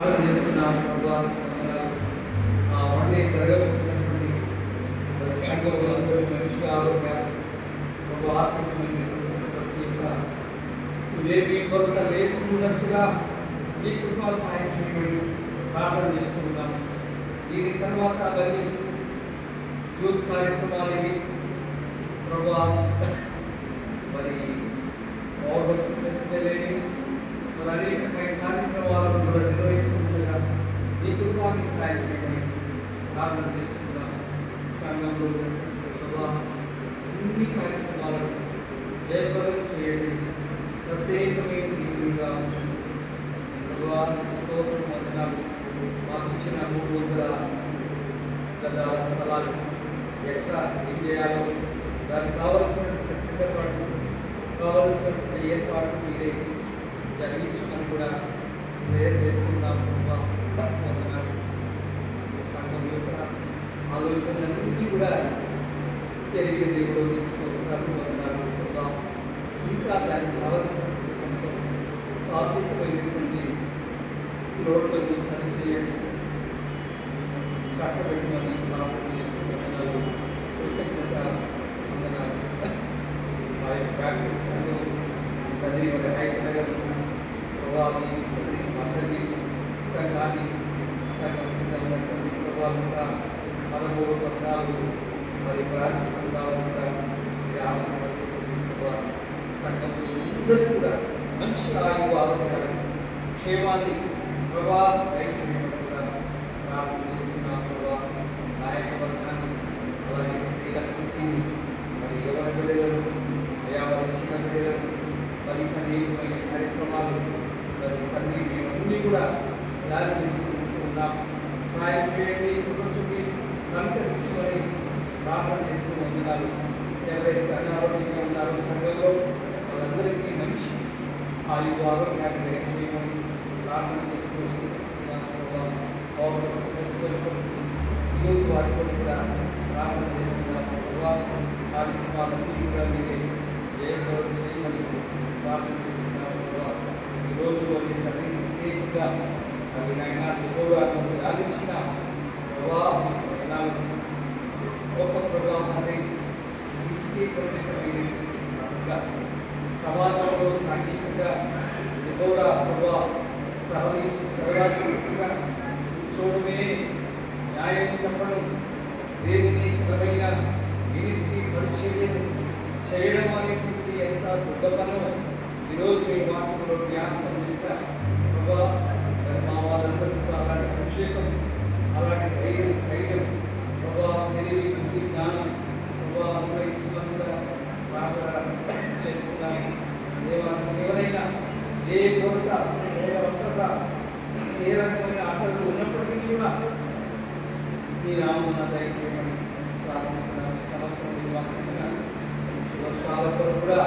ప్రార్థన చేస్తున్నాం ప్రభా ఆ వండే జరగబోతున్నటువంటి మరి సంఘంలో అందరూ మంచిగా ఆరోగ్య ప్రభు ఆత్మీయమైనటువంటి ప్రతి ఒక్క ఇవేమి కొరత లేకున్నట్టుగా మీ కృపా సహాయం చేయమని ప్రార్థన చేస్తున్నాం దీని తర్వాత మరి యూత్ కార్యక్రమాలు ఇవి ప్రభా మరి ఆగస్ట్ ఫెస్టివల్ ఏమి మరి అనేకమైన కార్యక్రమాలను కూడా నిర్వహిస్తుండగా ఈ కృపాన్ని సాయం ప్రార్థన చేస్తున్నాము సంఘంలో అన్ని కార్యక్రమాలను జయప్రదం చేయండి. ప్రత్యేకమైన దీవులుగా ఉంచండి. స్తోత్రం వందనాలు. మాకు ఇచ్చిన మూడు వందల గత స్థలాలు ఎక్కడ ఏం చేయాలో దానికి కావలసినటువంటి సిద్ధపాటు కావలసినటువంటి ఏర్పాటు మీరే జరిగించమని కూడా ప్రేయర్ చేస్తున్నాం. సంఘం యొక్క ఆలోచనలన్నింటినీ కూడా తెలియ దేవుడు మీకు ఇంకా దానికి కావలసినటువంటి కొంచెం తాత్వికమైనటువంటి లోట్లను సరి చేయండి చక్కబెట్టుమని ప్రార్థన చేసుకుంటున్నాను కృతజ్ఞత వందనాలు ఆ యొక్క ప్రాక్టీస్ తండ్రి ఒక నగర్ ప్రభావం ఇచ్చండి అందరినీ సంఘాన్ని సంఘం కింద ఉన్నటువంటి ప్రభావంగా పదమూడు పద్నాలుగు మరి ప్రాంత సంఘాలు కూడా మీరు ఆశీర్వదించండి ప్రభావ సంఘం అందరూ కూడా మంచి ఆయు ఆరోగ్యాలు క్షేమాన్ని ప్రభావం దయచేయమని కూడా ప్రార్థన చేస్తున్నాం ప్రభావ నాయక వర్గాన్ని అలాగే స్త్రీలన్నింటినీ మరి ఎవరి బిడ్డలను అయా వారి చిన్న బిడ్డలను మరి అనేకమైన కార్యక్రమాలు మరి తండ్రి మేమన్నీ కూడా దారి తీసుకుంటున్నాం. సహాయం చేయండి. కొంచెం తీసుకొని ప్రార్థన చేస్తూ ఉన్నారు ఎవరైతే అనారోగ్యంగా ఉన్నారో సంఘంలో వాళ్ళందరికీ మంచి ఆయు ఆరోగ్యాన్ని దయచేయమని ప్రార్థన చేస్తూ చూపిస్తున్నాను ఈరోజు వారి కొరకు కూడా ప్రార్థన చేస్తున్నాము వారి కార్యక్రమాలన్నీ కూడా మీరే జయప్రదం చేయమని ప్రార్థన చేస్తున్నాము ఈరోజు వారి తండ్రి ప్రత్యేకంగా మరి నాయన ఎక్కువగా ఆలోచించిన ప్రభావ ప్రణాళిక గొప్ప ప్రభావం సమాజంలో సాంఘికంగా ఎక్కువగా ప్రభావ సహరించి సరదాచుగా చూడమే న్యాయం చెప్పడం. దేవుని పరమైన మినిస్ట్రీ పరిచర్యను చేయడం అనేటువంటిది ఎంత గొప్ప పనో ఈరోజు మీ మాటలో జ్ఞాపకం చేశా ప్రభా మరి మా వాళ్ళందరికీ కూడా అలాంటి అభిషేకం అలాంటి ధైర్యం స్థైర్యం ప్రభా తెలివి బుద్ధి జ్ఞానం ప్రభా అనుగ్రహించమని కూడా చేస్తున్నాను ఎవరైనా ఏ కొరత ఏ అవసరత ఏ రకమైన ఆకలి ఉన్నప్పటికీ కూడా మీ రామన్న దయచేయమని ప్రార్థిస్తున్నాను సంవత్సరం నిర్వహించిన వర్షాల కొరకు కూడా